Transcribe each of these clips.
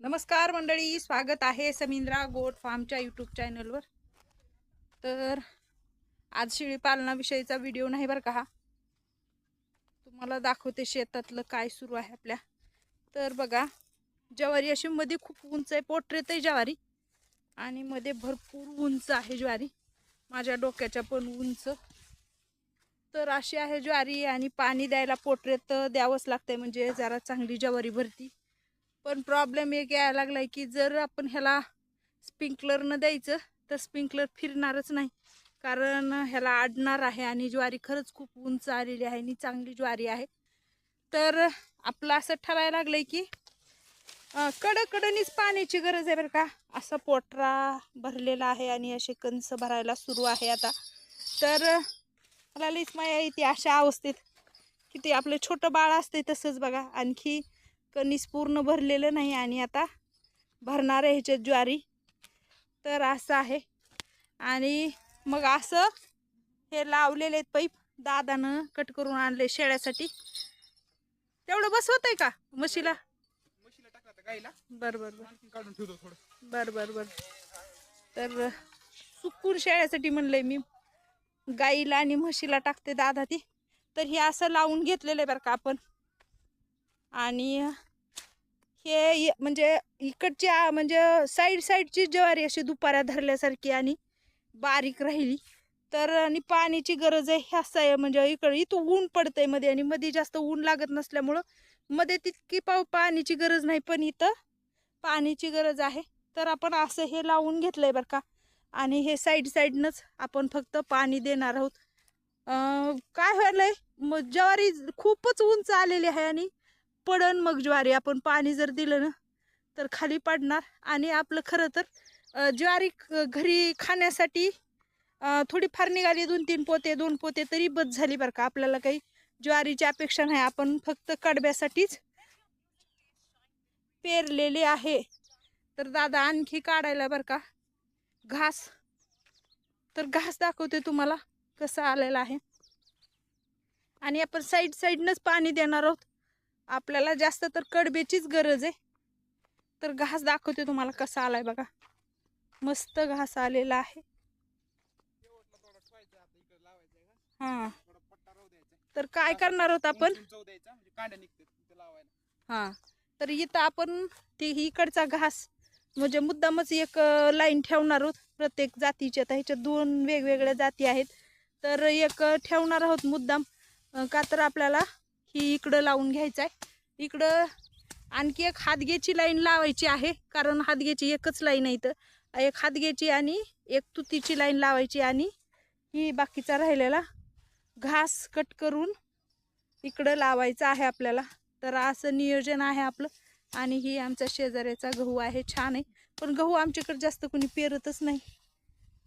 नमस्कार मंडळी स्वागत आहे समिंद्रा गोट फार्मच्या यूट्यूब चॅनलवर. तर आज शेळीपालनाविषयीचा व्हिडिओ नाही बरं का हा? तुम्हाला दाखवते शेतातलं काय सुरू आहे आपल्या. तर बघा ज्वारी अशी मध्ये खूप उंच आहे पोटरेत आहे ज्वारी. आणि मध्ये भरपूर उंच आहे ज्वारी. माझ्या डोक्याच्या पण उंच. तर अशी आहे ज्वारी आणि पाणी द्यायला पोटरेत द्यावंच लागतंय म्हणजे जरा चांगली ज्वारी भरती. पण प्रॉब्लेम एक यायला लागलाय की जर आपण ह्याला स्प्रिंकलरनं द्यायचं तर स्प्रिंकलर फिरणारच नाही. कारण ह्याला आडणार आहे आणि ज्वारी खरंच खूप उंच आलेली आहे आणि चांगली ज्वारी आहे. तर आपलं असं ठरायला लागलंय की कडकडनीच पाण्याची गरज आहे बरं का. असा पोटरा भरलेला आहे आणि असे कंस भरायला सुरू आहे आता. तर मला लईच माया येते अशा अवस्थेत की ते आपलं छोटं बाळ असते तसंच बघा. आणखी कणीस पूर्ण भरलेलं नाही आणि आता भरणार आहे ह्याच्यात ज्वारी. तर असं आहे. आणि मग असं हे लावलेले आहेत पाईप. दादानं कट करून आणले शेळ्यासाठी. तेवढं बसवत आहे का म्हशीला? बर बर बर बर बर. तर सुकून शेळ्यासाठी म्हणलंय मी. गाईला आणि म्हशीला टाकते दादा ती. तर हे असं लावून घेतलेलं आहे बरं का आपण. आणि हे म्हणजे इकडची म्हणजे साईड साईडची ज्वारी अशी दुपारा धरल्यासारखी आणि बारीक राहिली. तर आणि पाण्याची गरज आहे ह्या साय म्हणजे इकडे इथं ऊन पडतंयमध्ये आणि मध्ये जास्त ऊन लागत नसल्यामुळं मध्ये तितकी पाव पाण्याची गरज नाही पण इथं पाण्याची गरज आहे. तर आपण असं हे लावून घेतलंय बरं का. आणि हे साईड साईडनंच आपण फक्त पाणी देणार आहोत. काय व्हायलंय? मग ज्वारी खूपच उंच आलेली आहे आणि पडन मग ज्वारी. आपण पाणी जर दिलं ना तर खाली पडणार. आणि आपलं खरं तर ज्वारी घरी खाण्यासाठी थोडीफार निघाली दोन तीन पोते दोन पोते तरी बस झाली बरं का. आपल्याला काही ज्वारीची अपेक्षा नाही. आपण फक्त कडब्यासाठीच पेरलेले आहे. तर दादा आणखी काढायला बरं का. घास. तर घास दाखवते तुम्हाला कसं आलेला आहे. आणि आपण साईड साईडनंच पाणी देणार आहोत. आपल्याला जास्त तर कडब्याचीच गरज आहे. तर घास दाखवते तुम्हाला कसा आलाय बघा. मस्त घास आलेला आहे. हा. तर काय करणार आहोत आपण? हा. हां तर इथं आपण ती इकडचा घास म्हणजे मुद्दामच एक लाईन ठेवणार आहोत. प्रत्येक जातीच्या आता ह्याच्यात दोन वेगवेगळ्या जाती आहेत. तर एक ठेवणार आहोत मुद्दाम. का तर आपल्याला ही इकडं लावून घ्यायचं आहे इकडं आणखी एक हातगेची लाईन लावायची आहे कारण हातगेची एकच लाईन आहे तर एक हातगेची आणि एक तुतीची लाईन लावायची आणि ही बाकीचा राहिलेला घास कट करून इकडं लावायचं आहे आपल्याला. तर असं नियोजन आहे आपलं. आणि ही आमचा शेजाऱ्याचा गहू आहे छान आहे. पण गहू आमच्याकडे जास्त कोणी पेरतच नाही.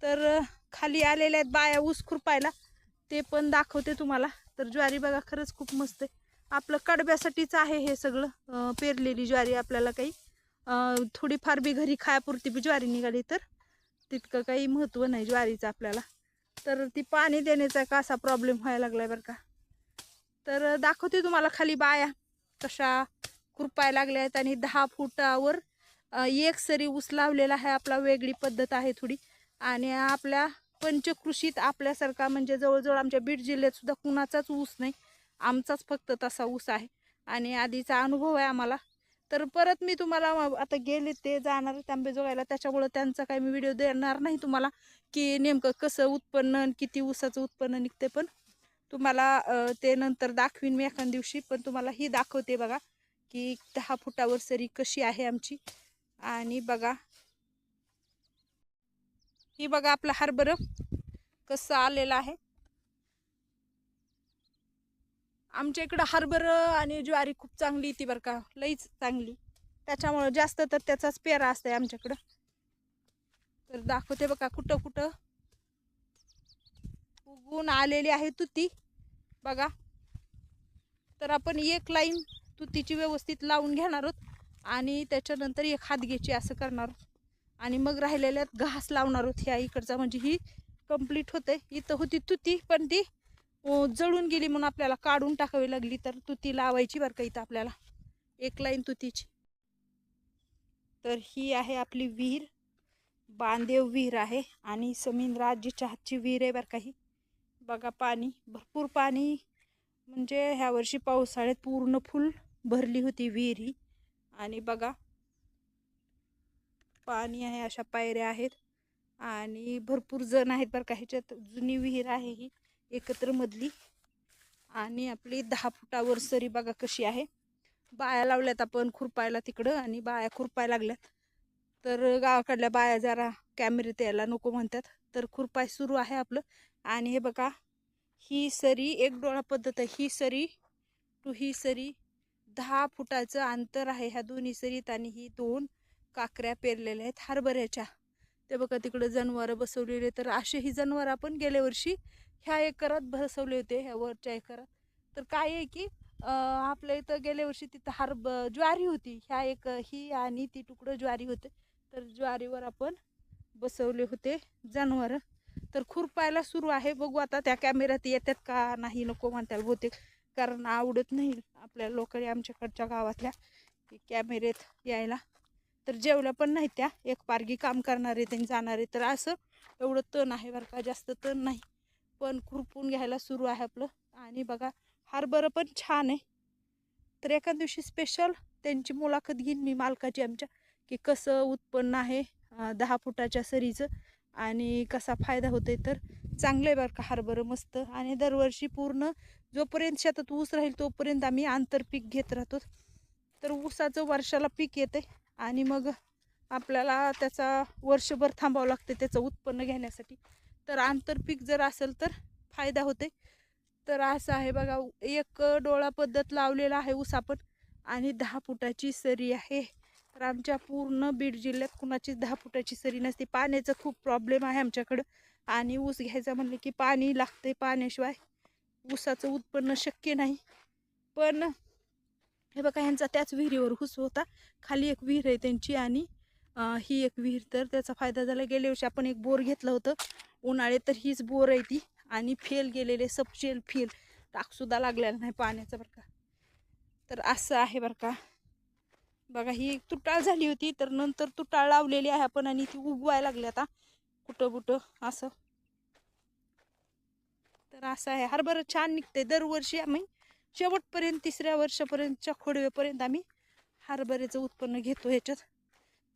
तर खाली आलेल्या आहेत बाया ऊस खुरपायला ते पण दाखवते तुम्हाला. तर ज्वारी बघा खरंच खूप मस्त आहे. आपलं कडब्यासाठीच आहे हे सगळं पेरलेली ज्वारी आपल्याला काही. थोडीफार बी घरी खायापुरती बी ज्वारी निघाली तर तितकं काही महत्त्व नाही ज्वारीचं आपल्याला. तर ती पाणी देण्याचा का असा प्रॉब्लेम व्हायला लागलाय बरं का. तर दाखवते तुम्हाला खाली बाया कशा खुरपायला लागल्या आहेत आणि दहा फुटावर एक सरी ऊस लावलेला आहे. आपला वेगळी पद्धत आहे थोडी. आणि आपल्या पंचकृषीत आपल्यासारखा म्हणजे जवळजवळ आमच्या बीड जिल्ह्यात सुद्धा कुणाचाच ऊस नाही. आमचाच फक्त तसा ऊस आहे आणि आधीचा अनुभव आहे आम्हाला. तर परत मी तुम्हाला आता गेले ते जाणार आंबेजोगायला त्याच्यामुळं त्यांचा काही मी व्हिडिओ देणार नाही तुम्हाला की नेमकं कसं उत्पन्न आणि किती ऊसाचं उत्पन्न निघते पण. तुम्हाला ते नंतर दाखवीन मी एखाद दिवशी पण तुम्हाला ही दाखवते बघा की दहा फुटावर सरी कशी आहे आमची. आणि बघा. ही बघा आपलं हरभरं कसं आलेलं आहे. आमच्या इकडं हरभरं आणि ज्वारी खूप चांगली ती बरं का लईच चांगली. त्याच्यामुळं जास्त तर त्याचाच पेरा असतंय आमच्याकडं. तर दाखवते बघा कुठं कुठं. उगून आलेली आहे तुती. बघा. तर आपण एक लाईन तुतीची व्यवस्थित लावून घेणार आहोत आणि त्याच्यानंतर एक हात घ्यायची असं करणार आहोत. आणि मग राहिलेल्यात घास लावणार आहोत ह्या इकडचा. म्हणजे ही कंप्लीट होते. इथं होती तुती पण ती जळून गेली म्हणून आपल्याला काढून टाकावी लागली तर तुती लावायची बरं का इथं आपल्याला. एक लाईन तुतीची. तर ही आहे आपली विहीर. बांदेव विहीर आहे आणि समीन आजीच्या हातची विहीर आहे बरं काही बघा पाणी भरपूर पाणी. म्हणजे ह्या वर्षी पावसाळ्यात पूर्ण फुल भरली होती विहीर ही. आणि बघा पाणी आहे अशा पायऱ्या आहेत. आणि भरपूर जण आहेत बरं का ह्याच्यात. जुनी विहीर आहे ही. एकत्र मधली. आणि आपली दहा फुटावर सरी बघा कशी आहे. बाया लावल्यात आपण खुरपायला तिकडं आणि बाया खुरपाय लागल्यात. तर गावाकडल्या बाया जरा कॅमेरेत यायला नको म्हणतात. तर खुरपाय सुरू आहे आपलं. आणि हे बघा ही सरी एक डोळा पद्धत आहे. ही सरी टू ही सरी दहा फुटाचं अंतर आहे ह्या दोन्ही सरीत आणि ही दोन काकऱ्या पेरलेल्या आहेत हरभऱ्याच्या. ते बघा तिकडं जनावरं बसवलेले तर असे ही जनावरं आपण गेल्या वर्षी ह्या एकरात बसवले होते ह्या वरच्या एकरात. तर काय आहे की आपल्या इथं गेल्या वर्षी तिथं हार ज्वारी होती. ह्या एक ही आणि ती तुकडं ज्वारी होते. तर ज्वारीवर आपण बसवले होते जनावरं. तर खुरपायला सुरू आहे. बघू आता त्या कॅमेऱ्यात येतात का नाही नको म्हणताला बहुतेक. कारण आवडत नाही आपल्या लोकांनी आमच्याकडच्या गावातल्या. की कॅमेऱ्यात यायला. तर जेवल्या पण नाही त्या. एक पारगी काम करणारे त्यांनी जाणारे. तर असं एवढं तण आहे बरं का जास्त तण नाही. पण खुरपून घ्यायला सुरू आहे आपलं. आणि बघा हरभरं पण छान आहे. तर एका दिवशी स्पेशल त्यांची मुलाखत घेईन मी मालकाची आमच्या की कसं उत्पन्न आहे दहा फुटाच्या सरीचं आणि कसा फायदा होतोय. तर चांगलं आहे बरं का हरभरं मस्त. आणि दरवर्षी पूर्ण जोपर्यंत शेतात ऊस राहील तोपर्यंत आम्ही आंतरपीक घेत राहतो. तर ऊसाचं वर्षाला पीक येते आणि मग आपल्याला त्याचा वर्षभर थांबावं लागते त्याचं उत्पन्न घेण्यासाठी. तर आंतरपीक जर असेल तर फायदा होते. तर असं आहे बघा एक डोळा पद्धत लावलेला आहे ऊस आपण आणि दहा फुटाची सरी आहे. तर आमच्या पूर्ण बीड जिल्ह्यात कुणाचीच दहा फुटाची सरी नसते. पाण्याचं खूप प्रॉब्लेम आहे आमच्याकडं. आणि ऊस घ्यायचा म्हणलं की पाणी लागते पाण्याशिवाय. ऊसाचं उत्पन्न शक्य नाही. पण हे बघा ह्यांचा त्याच विहिरीवर हुस होता. खाली एक विहीर आहे त्यांची आणि ही एक विहीर. तर त्याचा फायदा झाला. गेल्या वर्षी आपण एक बोर घेतलं होतं. उन्हाळे तर हीच बोर आहे ती. आणि फेल गेलेले सबशेल फेल टाकसुद्धा लागलेला नाही पाण्याचा बरं का. तर असं आहे बरं का. बघा ही तुटाळ झाली होती. तर नंतर तुटाळ लावलेली आहे आपण आणि ती उगवायला लागली आता. कुठं कुठं असं. तर असं आहे. हरभरं छान निघते दरवर्षी आम्ही शेवटपर्यंत तिसऱ्या वर्षापर्यंतच्या खोडवेपर्यंत आम्ही हरभऱ्याचं उत्पन्न घेतो ह्याच्यात.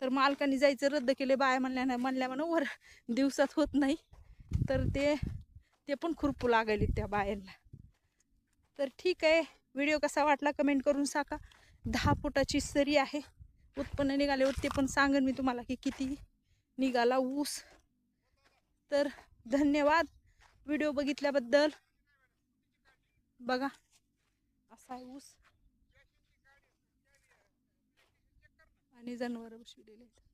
तर मालकाने जायचं रद्द केले बाया म्हणल्या नाही म्हणल्या म्हणून वर दिवसात होत नाही. तर ते ते पण खुरपू लागले त्या बायांना. तर ठीक आहे व्हिडिओ कसा वाटला कमेंट करून सांगा. दहा फुटाची सरी आहे उत्पन्न निघाल्यावर ते पण सांगेन मी तुम्हाला की किती निघाला ऊस. तर धन्यवाद व्हिडिओ बघितल्याबद्दल. बघा. असा ऊस आणि जनावरं बसविलेले आहेत.